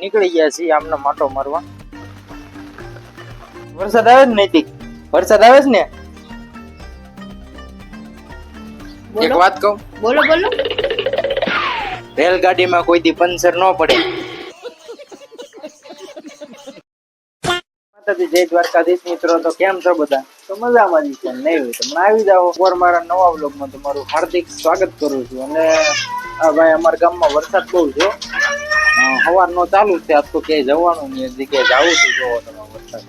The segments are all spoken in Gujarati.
નીકળી ગયા છીએ આમનો માટો મારવા. વરસાદ આવે જ નૈતિક વરસાદ આવે છે ને? એક વાત કહું? બોલો બોલો. રેલગાડીમાં કોઈ દી પંચર ન પડે. માતાજી જય દ્વારકાધીશ મિત્રો. તો કેમ છો બધા? તો મજામાં જ છે નહીં હોય તો આવી જાઓ. પર મારા નવા બ્લોગમાં તમારું હાર્દિક સ્વાગત કરું છું. અને આ ભાઈ અમારા ગામમાં વરસાદ બહુ છે. સવારનો ચાલુ છે આજ તો ક્યાંય જવાનું નહીં જગ્યાએ જવું છું જોવો તમે વરસાદ.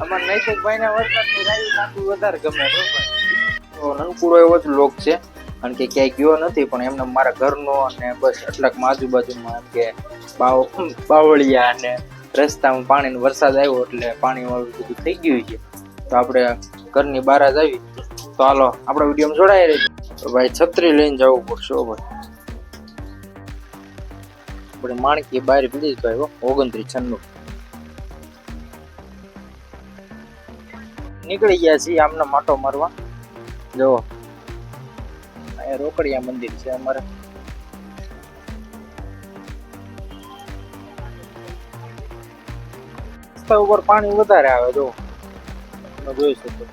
અમાર નૈતિકભાઈ ના વરસાદની રાહી નાખવું વધારે ગમે. તો નનકુડો એવો જ લોક છે કારણ કે ક્યાંય ગયો નથી પણ એમને મારા ઘરનો અને બસ એટલાકમાં આજુબાજુમાં એમ કે બાવ બાવળિયા અને રસ્તામાં પાણીનો વરસાદ આવ્યો એટલે પાણી વાળું બધું થઈ ગયું છે. તો આપણે ઘરની બહાર જ આવી તો હાલો, આપણે વિડીયોમાં જોડાઈ રહી તો ભાઈ, છત્રી લઈને જવું પડશે ભાઈ. આપણે માણકી બહાર પીડી જ ભાઈ ઓગણત્રીસ છન્નું. નીકળી ગયા છીએ આમને માટો મારવા. જો અહીંયા રોકડિયા મંદિર છે અમારે. ઉપર પાણી વધારે આવે જો જોઈ શકો.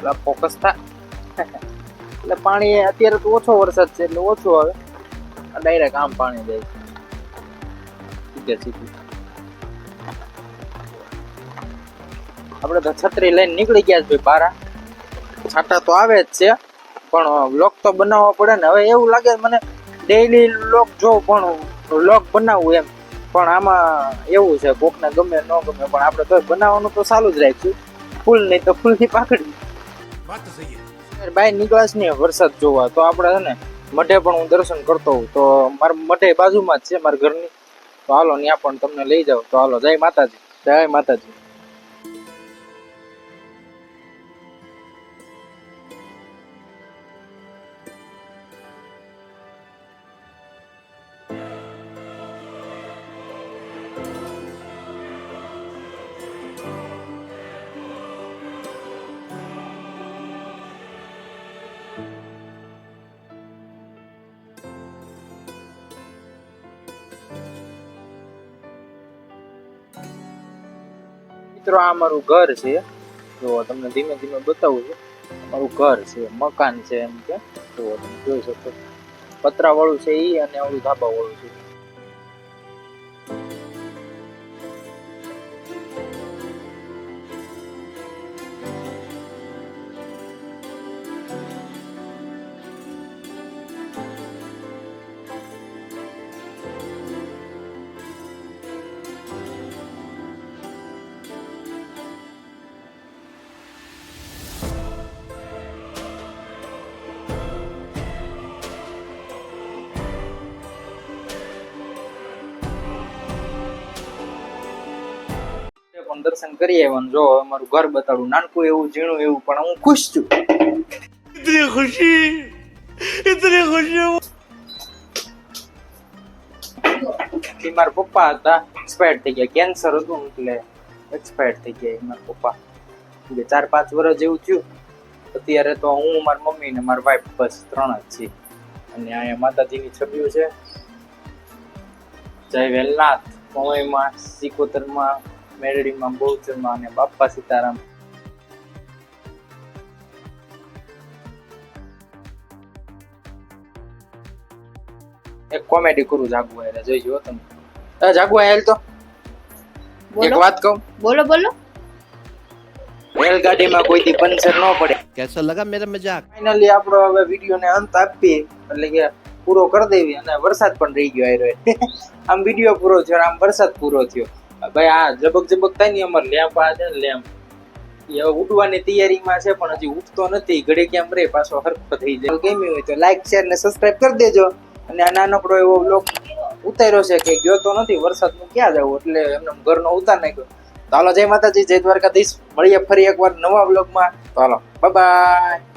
એટલે ફોકસ થા. એટલે પાણી અત્યારે તો ઓછો વરસાદ છે, એટલે ઓછું આવે. ડાયરેક્ટ આમ પાણી જાય છે. આપણે તો છત્રી લઈને નીકળી ગયા છે ભાઈ બારા. છાટા તો આવે જ છે, પણ વ્લોગ તો બનાવવો પડે ને. હવે એવું લાગે મને ડેઈલી વ્લોગ જો પણ વ્લોગ બનાવવું એમ. પણ આમાં એવું છે, કોકને ગમે ન ગમે, પણ આપણે તો બનાવવાનું તો ચાલુ જ રાખીશું ફૂલ નહીં તો ફૂલની પાકડી વાત જઈએ બાય નીકળાશ ને વરસાદ જોવા. તો આપણે છે ને, મઢે પણ હું દર્શન કરતો હોઉં. તો મારા મઢે બાજુમાં જ છે મારા ઘરની. તો હાલો, ત્યાં પણ તમને લઈ જાઉં. તો હાલો, જય માતાજી. જય માતાજી. મિત્રો આ અમારું ઘર છે જો તમને ધીમે ધીમે બતાવું છું અમારું ઘર છે મકાન છે એમ કે જો તમે જોઈ શકો પતરા વાળું છે ઈ અને ઓલું ધાબા વાળું છે પણ દર્શન કરી આવ્યા જો અમારું ઘર બતાડું. નાનકું એવું ઝીણું એવું પણ હું ખુશ છું. ઇતની ખુશી ઇતની ખુશી બીમાર પપ્પા હતા એક્સપાયર થઈ ગયા. કેન્સર હતું એટલે એક્સપાયર થઈ ગયા મારા પપ્પા. એટલે ચાર પાંચ વર્ષ જેવું થયું. અત્યારે તો હું મારી મમ્મી ને મારી વાઈફ બસ ત્રણ જ છીએ. અને અહીંયા માતાજીની છબીઓ છે. જય વેલનાથ. પવઈમાં સિકોતરમાં મેરડીમાં બહુ જમા અને બાપ્પા સીતારામ. એક કોમેડી કરું જાગવા એટલે જોઈ જુઓ તમે. જાગવા હેલ તો. એક વાત કહું. બોલો બોલો. રેલગાડીમાં કોઈ થી પંચર ન પડે. કેસો લગા મેરે મજાક. ફાઇનલી આપણો હવે વીડિયો ને અંત આપીએ. એટલે કે પૂરો કરી દેવી અને વરસાદ પણ રહી ગયો આયરો આમ વીડિયો પૂરો થયો આમ વરસાદ પૂરો થયો. ભાઈ, આ જબક જબક થાય ને અમારે લેમ્પ આ છે લેમ્પ. એ ઉડવાની તૈયારીમાં છે, પણ હજી ઉઠતો નથી. ઘડે કેમ રે, પાછો હરખો થઈ જાય. ગમ્યું હોય તો લાઈક શેર ને સબસ્ક્રાઇબ કરી દેજો. અને આ નાનકડો એવો બ્લોક ઉતાર્યો છે કે ગયો તો નથી વરસાદનું ક્યાં જવું એટલે એમને ઘરનો ઉતાર નાખ્યો. તો હાલો, જય માતાજી, જય દ્વારકાધીશ. મળીએ ફરી એકવાર નવા બ્લોગમાં તો હાલો બાય